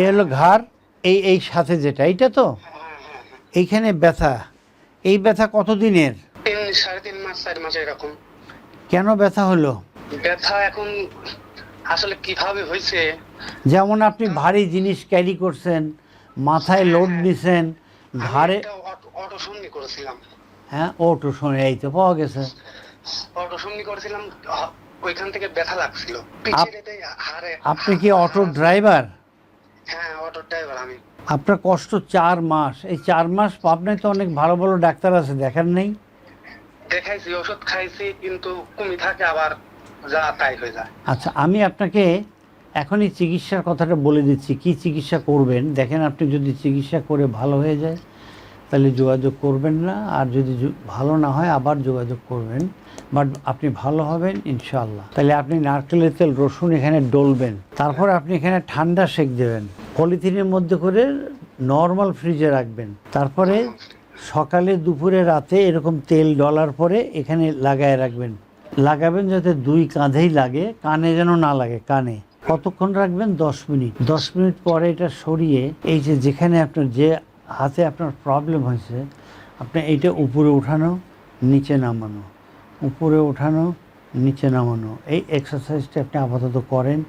এই হলো ঘাড় এই এই সাথে যেটা এইটা তো? এইখানে ব্যথা। এই ব্যথা কতদিনের? সাড়ে তিন মাস চার মাস এরকম। কেন ব্যথা হলো? ব্যথা এখন আসলে কীভাবে হয়েছে? যেমন আপনি ভারী জিনিস ক্যারি করছেন মাথায় লোড নিছেন ঘাড়ে অটো সঙ্গী করেছিলাম। হ্যাঁ ওটো শুনে এই তো পাওয়া গেছে। অটো সঙ্গী করেছিলাম ওইখান থেকে ব্যথা লাগছিল। আপনি কি অটো ড্রাইভার? হ্যাঁ ড্রাইভার আমি আপনার কষ্ট চার মাস। এই চার মাস পাবনায় তো অনেক ভালো ভালো ডাক্তার আছে দেখার নেই? দেখাইছি ওষুধ খাইছি কিন্তু কমি থাকে আবার যা তাই হয়ে যায়। আচ্ছা আমি আপনাকে এখনই চিকিৎসার কথাটা বলে দিচ্ছি কি চিকিৎসা করবেন? দেখেন আপনি যদি চিকিৎসা করে ভালো হয়ে যায় তাহলে যোগাযোগ করবেন না আর যদি ভালো না হয় আবার যোগাযোগ করবেন। বাট আপনি ভালো হবেন ইনশাআল্লাহ। তাহলে আপনি নারকেলের তেল রসুন এখানে ডলবেন তারপর আপনি এখানে ঠান্ডা সেক দেবেন। পলিথিনের মধ্যে করে নর্মাল ফ্রিজে রাখবেন। তারপরে সকালে দুপুরে রাতে এরকম তেল ডলার পরে এখানে লাগায় রাখবেন। লাগাবেন যাতে দুই কাঁধেই লাগে, কানে যেন না লাগে, কানে। কতক্ষণ রাখবেন? দশ মিনিট। দশ মিনিট পরে এটা সরিয়ে এই যে যেখানে আপনার যে হাতে আপনার প্রবলেম হয়েছে, আপনি এইটা উপরে উঠানো, নিচে নামানো। উপরে ওঠানো নিচে নামানো। এই এক্সারসাইজটা আপনি আপাতত করেন।